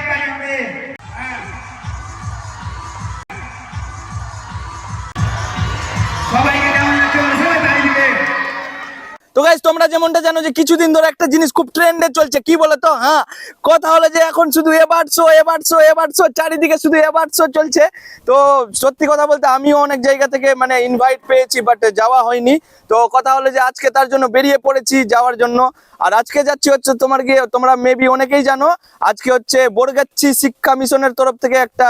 হাততালি হবে গাইজ তোমরা যেমনটা জানো যে কিছুদিন ধরে একটা জিনিস খুব ট্রেন্ডে চলছে। কি বলে তো হ্যাঁ কথা হলো যে এখন শুধু এবার শো এবার শো এবার শো চারিদিকে শুধু এবার শো চলছে। তো সত্যি কথা বলতে আমিও অনেক জায়গা থেকে মানে ইনভাইট পেয়েছি বাট যাওয়া হয়নি। তো কথা হলো যে আজকে তার জন্য বেরিয়ে পড়েছি যাওয়ার জন্য। আর আজকে যাচ্ছি হচ্ছে তোমার গিয়ে, তোমরা মেবি অনেকেই জানো, আজকে হচ্ছে বোরগাচ্ছি শিক্ষা মিশনের তরফ থেকে একটা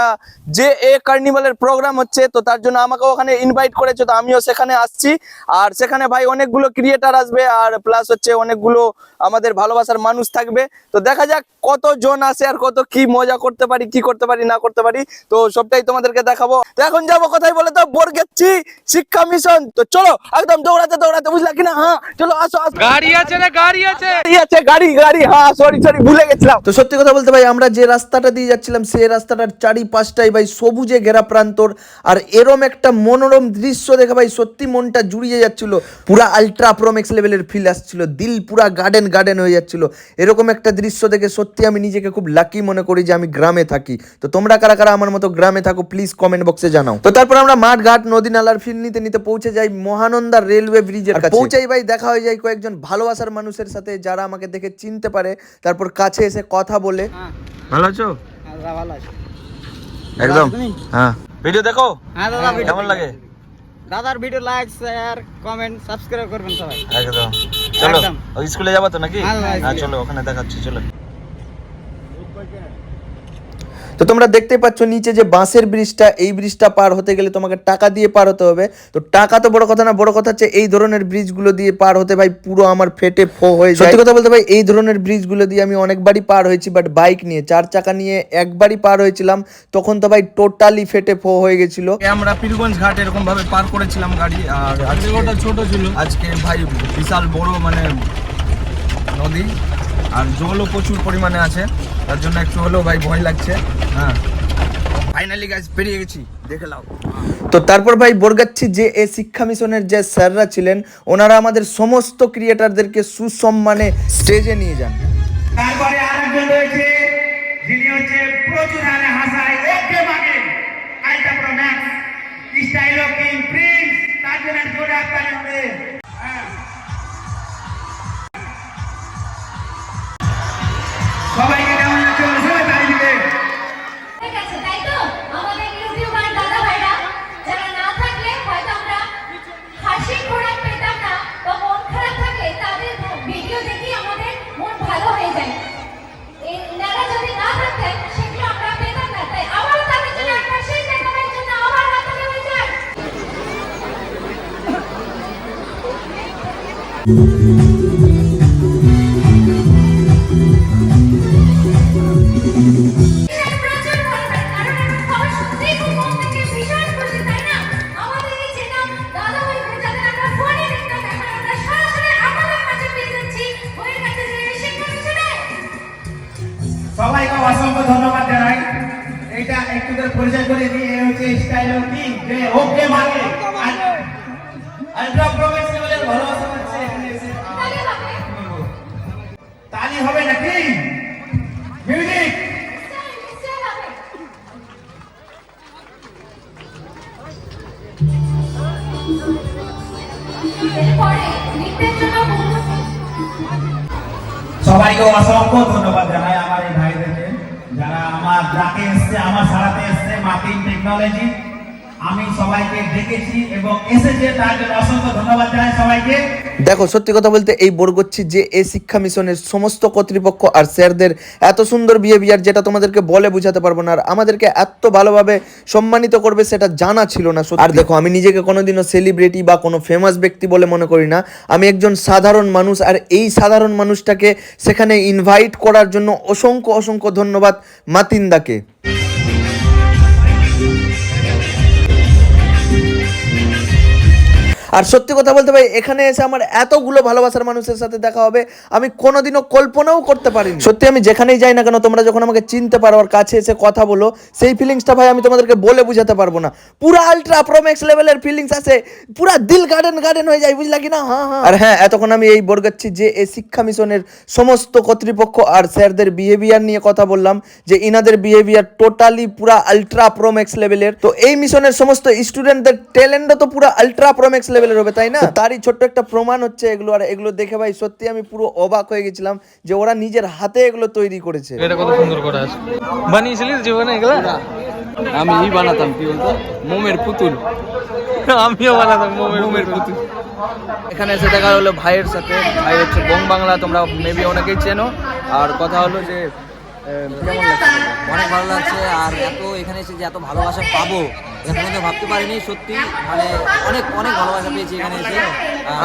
যে এ কার্নিভালের প্রোগ্রাম হচ্ছে। তো তার জন্য আমাকে ওখানে ইনভাইট করেছে, তো আমিও সেখানে আসছি। আর সেখানে ভাই অনেকগুলো ক্রিয়েটার আসবে। আর প্লাস হচ্ছে অনেকগুলো আমাদের ভালোবাসার মানুষ থাকবে। তো দেখা যাক কত জন আসে আর কত কি মজা করতে পারি কি করতে পারি না করতে পারি। তো সবটাই তোমাদেরকে দেখাবো। তো এখন যাব কোথায় বলে তো? বরগাচ্ছি শিক্ষা মিশন তো চলো একদম দৌড়াতে দৌড়াতে বুঝলা কিনা? হ্যাঁ চলো আসো আসো। গাড়ি আছে না গাড়ি আছে। গাড়ি আছে গাড়ি গাড়ি। হ্যাঁ সরি সরি ভুলে গেছিলাম। তো সত্যি কথা বলতে ভাই আমরা যে রাস্তাটা দিয়ে যাচ্ছিলাম সেই রাস্তাটার চারিপাশটাই ভাই সবুজে ঘেরা প্রান্তর। আর এরম একটা মনোরম দৃশ্য দেখে ভাই সত্যি মনটা জুড়িয়ে যাচ্ছিল। পুরা আলট্রা প্রোমেক্স লেভেলের ফিল আসছিল দিল পুরা গার্ডেন গার্ডেন হয়ে যাচ্ছিল। এরকম একটা দৃশ্য দেখে সত্যি আমি নিজেকে খুব লাকি মনে করি যে আমি গ্রামে থাকি। তো তোমরা কারা কারা আমার মতো গ্রামে থাকো প্লিজ কমেন্ট বক্সে জানাও। তো তারপর আমরা মাঠ ঘাট নদী নালার ফিল নিতে নিতে পৌঁছে যাই মহানন্দা রেলওয়ে ব্রিজের কাছে। পৌঁছাই ভাই দেখা হয়ে যায় কয়েকজন ভালোবাসার মানুষের সাথে যারা আমাকে দেখে চিনতে পারে তারপর কাছে এসে কথা বলে। ভালো আছো? ভালো আছে। একদম। হ্যাঁ। ভিডিও দেখো। হ্যাঁ দাদা ভিডিও কেমন লাগে? দাদার video like share comment subscribe করবেন সবাই। একদম। চলো স্কুলে যাব তো নাকি? হ্যাঁ, হ্যাঁ, হ্যাঁ। চলো ওখানে দেখাচ্ছি চলো। তো তোমরা দেখতে পাচ্ছ নিচে যে বাঁশের ব্রিজটা এই ব্রিজটা পার হতে গেলে তোমাকে টাকা দিয়ে পার হতে হবে। তো টাকা তো বড় কথা না বড় কথা হচ্ছে এই ধরনের ব্রিজগুলো দিয়ে পার হতে ভাই পুরো আমার ফেটে ফো হয়ে যায়। সত্যি কথা বলতে ভাই এই ধরনের ব্রিজগুলো দিয়ে আমি অনেকবারই পার হয়েছি বাট বাইক নিয়ে চার চাকা নিয়ে একবারই পার হয়েছিলাম। তখন তো ভাই টোটালি ফেটে ফো হয়ে গেছিল। আমরা পীরগঞ্জ ঘাট এরকম ভাবে পার করেছিলাম গাড়ি আর আজকে ওটা ছোট ছিল। আজকে ভাই বিশাল বড় মানে নদী। আর জলও প্রচুর পরিমাণে আছে। তার জন্য একটু হলেও ভাই ভয় লাগছে। হ্যাঁ। ফাইনালি গাইজ পেরিয়ে গেছি। দেখে তো তারপর ভাই বরগাচ্ছি যে এ শিক্ষা মিশনের যে স্যাররা ছিলেন ওনারা আমাদের সমস্ত ক্রিয়েটারদেরকে সুসম্মানে স্টেজে নিয়ে যান। তারপরে আরেকজন রয়েছে যিনি হচ্ছে প্রচুর হারে হাসায় ওকে মাগে আইটা pro max. Style of king prince. তার জন্য জোরে হাততালি হবে সবাইকে অসংখ্য ধন্যবাদ জানাই। একটু করে পরিচয় করে দিই হচ্ছে স্টাইল কিং যে ওকে ভালোবাসা হবে নাকি? মিউজিক সবাইকে অসংখ্য ধন্যবাদ জানাই আমার এই ভাইদেরকে, যারা আমার ডাকে এসছে, আমার সারাতে এসছে মার্কিং টেকনোলজি দেখো, সত্যি কথা বলতে এই বরগচ্ছি যে এই শিক্ষা মিশনের সমস্ত কর্তৃপক্ষ আর স্যারদের এত সুন্দর বিহেভিয়ার যেটা তোমাদেরকে বলে বোঝাতে পারব না, আর আমাদেরকে এত ভালোভাবে সম্মানিত করবে সেটা জানা ছিল না আর দেখো, আমি নিজেকে কোনোদিনও সেলিব্রিটি বা কোনো ফেমাস ব্যক্তি বলে মনে করি না। আমি একজন সাধারণ মানুষ, আর এই সাধারণ মানুষটাকে সেখানে ইনভাইট করার জন্য অসংখ্য অসংখ্য ধন্যবাদ মাতিন্দাকে। আর সত্যি কথা বলতে ভাই, এখানে এসে আমার এতগুলো ভালোবাসার মানুষের সাথে দেখা হবে, আমি কোনোদিনও কল্পনাও করতে পারিনি। সত্যি আমি যেখানেই যাই না কেন, তোমরা যখন আমাকে চিনতে পারো আর কাছে এসে কথা বলো, সেই ফিলিংসটা ভাই আমি তোমাদেরকে বলে বুঝাতে পারব না। পুরা আলট্রা প্রোম্যাক্স লেভেলের ফিলিংস আছে, পুরা দিল গার্ডেন গার্ডেন হয়ে যায়, বুঝলা কি না? হ্যাঁ হ্যাঁ। আর হ্যাঁ এতক্ষণ আমি এই বরগাচ্ছি যে এই শিক্ষা মিশনের সমস্ত কর্তৃপক্ষ আর স্যারদের বিহেভিয়ার নিয়ে কথা বললাম, যে ইনাদের বিহেভিয়ার টোটালি পুরা আলট্রা প্রোম্যাক্স লেভেলের তো এই মিশনের সমস্ত স্টুডেন্টদের ট্যালেন্টও তো পুরো আলট্রা প্রোম্যাক্স লেভেলের হবে তাই না? তারই ছোট্ট একটা প্রমাণ হচ্ছে এগুলো। আর এগুলো দেখে ভাই সত্যি আমি পুরো অবাক হয়ে গেছিলাম যে ওরা নিজের হাতে এগুলো তৈরি করেছে। এটা কত সুন্দর করা আছে। বানিয়েছিলিস জীবনে এগুলা? আমি ই বানাতাম কি বলতো? মোমের পুতুল। আমিও বানাতাম মোমের মোমের পুতুল। এখানে এসে দেখা হলো ভাইয়ের সাথে। ভাই হচ্ছে বং বাংলা তোমরা মেবি অনেকেই চেনো। আর কথা হলো যে অনেক ভালো লাগছে আর এত এখানে এসে যে এত ভালোবাসা পাবো এখানে তো ভাবতে পারিনি সত্যি। মানে অনেক অনেক ভালোবাসা পেয়েছি এখানে এসে।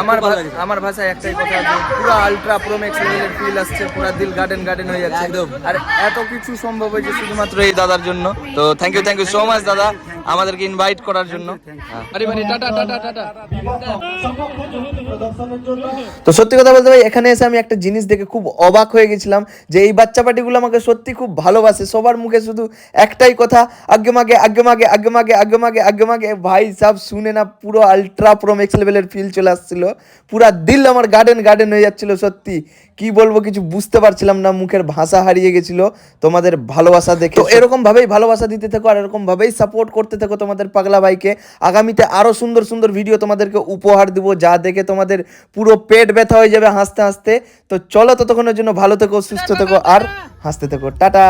আমার। আমার ভাষায় একটাই কথা আছে পুরো আলট্রা প্রোমেক্স লেভেলের ফিল আসছে পুরো দিল গার্ডেন গার্ডেন হয়ে যাচ্ছে। একদম। আর এত কিছু সম্ভব হয়েছে শুধুমাত্র এই দাদার জন্য। তো thank you thank you so much দাদা। আমাদেরকে ইনভাইট করার জন্য। তো সত্যি কথা বলতে ভাই এখানে এসে আমি একটা জিনিস দেখে খুব অবাক হয়ে গেছিলাম যে এই বাচ্চা পাটিগুলো আমাকে সত্যি খুব ভালোবাসে। সবার মুখে শুধু একটাই কথা আগে মাগে আগে মাগে আগে মাগে আগে মাগে আগে মাগে। ভাই সব শুনে না পুরো আলট্রা প্রো ম্যাক্স লেভেলের ফিল চলে আসছিল। পুরা দিল আমার গার্ডেন গার্ডেন হয়ে যাচ্ছিল সত্যি। কি বলব কিছু বুঝতে পারছিলাম না মুখের ভাষা হারিয়ে গেছিল। তোমাদের ভালোবাসা দেখে তো এরকম ভাবেই ভালোবাসা দিতে থাকো আর এরকম ভাবেই সাপোর্ট করতে থাকো তোমাদের পাগলা বাইকে আগামীতে আরও সুন্দর সুন্দর ভিডিও তোমাদেরকে উপহার দিব, যা দেখে তোমাদের পুরো পেট ব্যথা হয়ে যাবে হাসতে হাসতে। তো চলো ততক্ষণের জন্য ভালো থেকো, সুস্থ থেকো, আর হাসতে থেকো। টাটা!